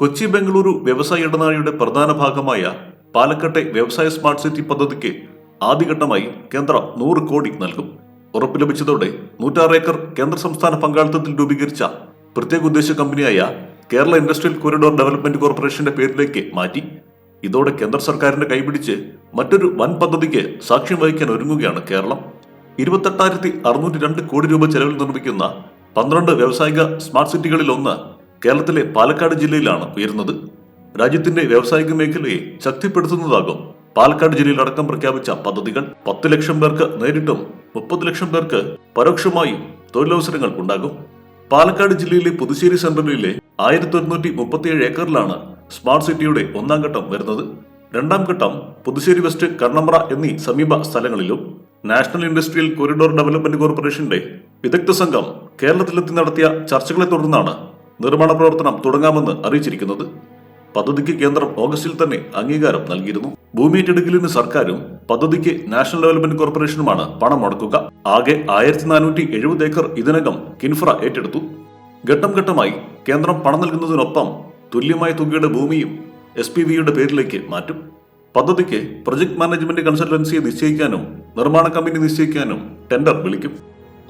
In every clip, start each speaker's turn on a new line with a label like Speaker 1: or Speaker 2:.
Speaker 1: കൊച്ചി ബംഗളൂരു വ്യവസായ ഇടനാഴിയുടെ പ്രധാന ഭാഗമായ പാലക്കാട്ടെ വ്യവസായ സ്മാർട്ട് സിറ്റി പദ്ധതിക്ക് ആദ്യഘട്ടമായി കേന്ദ്രം നൂറ് കോടി നൽകും. ഉറപ്പ് ലഭിച്ചതോടെ നൂറ്റാറ് ഏക്കർ കേന്ദ്ര സംസ്ഥാന പങ്കാളിത്തത്തിൽ രൂപീകരിച്ച പ്രത്യേക ഉദ്ദേശ കമ്പനിയായ കേരള ഇൻഡസ്ട്രിയൽ കോറിഡോർ ഡെവലപ്മെന്റ് കോർപ്പറേഷന്റെ പേരിലേക്ക് മാറ്റി. ഇതോടെ കേന്ദ്ര സർക്കാരിന്റെ കൈപിടിച്ച് മറ്റൊരു വൻ പദ്ധതിക്ക് സാക്ഷ്യം വഹിക്കാൻ ഒരുങ്ങുകയാണ് കേരളം. ഇരുപത്തെട്ടായിരത്തി അറുന്നൂറ്റി രണ്ട് കോടി രൂപ ചെലവിൽ നിർമ്മിക്കുന്ന പന്ത്രണ്ട് വ്യാവസായിക സ്മാർട്ട് സിറ്റികളിൽ ഒന്ന് കേരളത്തിലെ പാലക്കാട് ജില്ലയിലാണ് ഉയരുന്നത്. രാജ്യത്തിന്റെ വ്യാവസായിക മേഖലയെ ശക്തിപ്പെടുത്തുന്നതാകും പാലക്കാട് ജില്ലയിൽ അടക്കം പ്രഖ്യാപിച്ച പദ്ധതികൾ. പത്ത് ലക്ഷം പേർക്ക് നേരിട്ടും മുപ്പത് ലക്ഷം പേർക്ക് പരോക്ഷമായും തൊഴിലവസരങ്ങൾ ഉണ്ടാകും. പാലക്കാട് ജില്ലയിലെ പുതുശ്ശേരി സെൻട്രലിലെ ആയിരത്തി ഒരുന്നൂറ്റി മുപ്പത്തിയേഴ് ഏക്കറിലാണ് സ്മാർട്ട് സിറ്റിയുടെ ഒന്നാം ഘട്ടം വരുന്നത്. രണ്ടാം ഘട്ടം പുതുശ്ശേരി വെസ്റ്റ് കണ്ണമ്പ്ര എന്നീ സമീപ സ്ഥലങ്ങളിലും നാഷണൽ ഇൻഡസ്ട്രിയൽ കോറിഡോർ ഡെവലപ്മെന്റ് കോർപ്പറേഷന്റെ വിദഗ്ധ സംഘം കേരളത്തിലെത്തി നടത്തിയ ചർച്ചകളെ തുടർന്നാണ് നിർമ്മാണ പ്രവർത്തനം തുടങ്ങാമെന്ന് അറിയിച്ചിരിക്കുന്നത്. പദ്ധതിക്ക് കേന്ദ്രം ഓഗസ്റ്റിൽ തന്നെ അംഗീകാരം നൽകിയിരുന്നു. ഭൂമി ഏറ്റെടുക്കലിന് സർക്കാരും പദ്ധതിക്ക് നാഷണൽ ഡെവലപ്മെന്റ് കോർപ്പറേഷനുമാണ് പണം മുടക്കുക ആകെ ആയിരത്തി നാനൂറ്റി എഴുപത് ഏക്കർ ഇതിനകം കിൻഫ്ര ഏറ്റെടുത്തു. ഘട്ടം ഘട്ടമായി കേന്ദ്രം പണം നൽകുന്നതിനൊപ്പം തുല്യമായ തുകയുടെ ഭൂമിയും എസ് പി വിയുടെ പേരിലേക്ക് മാറ്റും. പദ്ധതിക്ക് പ്രൊജക്ട് മാനേജ്മെന്റ് കൺസൾട്ടൻസിയെ നിശ്ചയിക്കാനും നിർമ്മാണ കമ്പനി നിശ്ചയിക്കാനും ടെൻഡർ വിളിക്കും.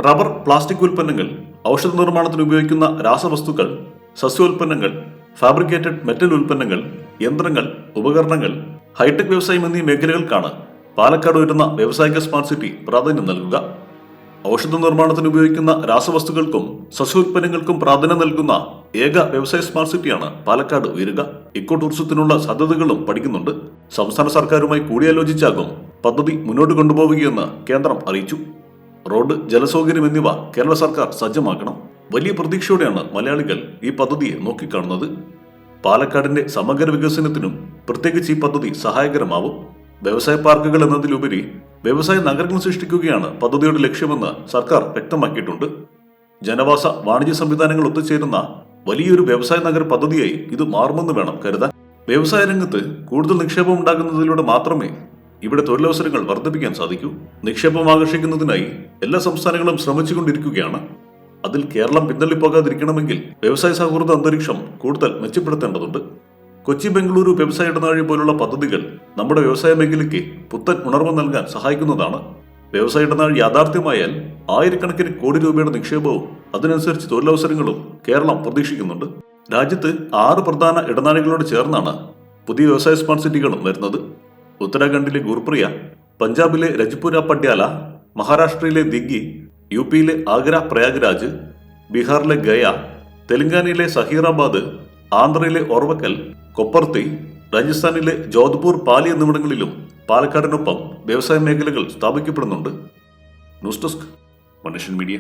Speaker 1: റബ്ബർ പ്ലാസ്റ്റിക് ഉൽപ്പന്നങ്ങൾ ഔഷധ നിർമ്മാണത്തിന് ഉപയോഗിക്കുന്ന രാസവസ്തുക്കൾ സസ്യോൽപ്പന്നങ്ങൾ ഫാബ്രിക്കേറ്റഡ് മെറ്റൽ ഉൽപ്പന്നങ്ങൾ യന്ത്രങ്ങൾ ഉപകരണങ്ങൾ ഹൈടെക് വ്യവസായം എന്നീ മേഖലകൾക്കാണ് പാലക്കാട് വരുന്ന വ്യവസായിക സ്മാർട്ട് സിറ്റി പ്രാധാന്യം നൽകുക. ഔഷധ നിർമ്മാണത്തിന് ഉപയോഗിക്കുന്ന രാസവസ്തുക്കൾക്കും സസ്യോൽപ്പന്നങ്ങൾക്കും പ്രാധാന്യം നൽകുന്ന ഏക വ്യവസായ സ്മാർട്ട് സിറ്റിയാണ് പാലക്കാട് ഉയരുക. ഇക്കോ ടൂറിസത്തിനുള്ള സാധ്യതകളും പഠിക്കുന്നുണ്ട്. സംസ്ഥാന സർക്കാരുമായി കൂടിയാലോചിച്ചാകും പദ്ധതി മുന്നോട്ട് കൊണ്ടുപോവുകയെന്ന് കേന്ദ്രം അറിയിച്ചു. റോഡ് ജലസൗകര്യം എന്നിവ കേരള സർക്കാർ സജ്ജമാക്കണം. വലിയ പ്രതീക്ഷയോടെയാണ് മലയാളികൾ ഈ പദ്ധതിയെ നോക്കിക്കാണുന്നത്. പാലക്കാടിന്റെ സമഗ്ര വികസനത്തിനും പ്രത്യേകിച്ച് ഈ പദ്ധതി സഹായകരമാവും. വ്യവസായ പാർക്കുകൾ എന്നതിലുപരി വ്യവസായ നഗരങ്ങൾ സൃഷ്ടിക്കുകയാണ് പദ്ധതിയുടെ ലക്ഷ്യമെന്ന് സർക്കാർ വ്യക്തമാക്കിയിട്ടുണ്ട്. ജനവാസ വാണിജ്യ സംവിധാനങ്ങൾ ഒത്തുചേരുന്ന വലിയൊരു വ്യവസായ നഗര പദ്ധതിയായി ഇത് മാറുമെന്ന് വേണം കരുതാൻ. വ്യവസായ രംഗത്ത് കൂടുതൽ നിക്ഷേപം ഉണ്ടാകുന്നതിലൂടെ മാത്രമേ ഇവിടെ തൊഴിലവസരങ്ങൾ വർദ്ധിപ്പിക്കാൻ സാധിക്കൂ. നിക്ഷേപം ആകർഷിക്കുന്നതിനായി എല്ലാ സംസ്ഥാനങ്ങളും ശ്രമിച്ചുകൊണ്ടിരിക്കുകയാണ്. അതിൽ കേരളം പിന്തള്ളിപ്പോകാതിരിക്കണമെങ്കിൽ വ്യവസായ സൗഹൃദ അന്തരീക്ഷം കൂടുതൽ മെച്ചപ്പെടുത്തേണ്ടതുണ്ട്. കൊച്ചി ബംഗളൂരു വ്യവസായ ഇടനാഴി പോലുള്ള പദ്ധതികൾ നമ്മുടെ വ്യവസായ മേഖലയ്ക്ക് പുത്തൻ ഉണർവ് നൽകാൻ സഹായിക്കുന്നതാണ്. വ്യവസായ ഇടനാഴി യാഥാർത്ഥ്യമായാൽ ആയിരക്കണക്കിന് കോടി രൂപയുടെ നിക്ഷേപവും അതിനനുസരിച്ച് തൊഴിലവസരങ്ങളും കേരളം പ്രതീക്ഷിക്കുന്നുണ്ട്. രാജ്യത്ത് ആറ് പ്രധാന ഇടനാഴികളോട് ചേർന്നാണ് പുതിയ വ്യവസായ സ്മാർട്ട് സിറ്റികളും വരുന്നത്. ഉത്തരാഖണ്ഡിലെ ഗുർപ്രിയ പഞ്ചാബിലെ രജ്പുര പട്യാല മഹാരാഷ്ട്രയിലെ ദിഗ്ഗി യു പിയിലെ ആഗ്ര പ്രയാഗ്രാജ് ബീഹാറിലെ ഗയ തെലങ്കാനയിലെ സഹീറാബാദ് ആന്ധ്രയിലെ ഓർവക്കൽ കൊപ്പർത്തി രാജസ്ഥാനിലെ ജോധ്പൂർ പാലി എന്നിവിടങ്ങളിലും പാലക്കാടിനൊപ്പം വ്യവസായ മേഖലകൾ സ്ഥാപിക്കപ്പെടുന്നുണ്ട്. ന്യൂസ് ഡെസ്ക് മനുഷ്യൻ മീഡിയ.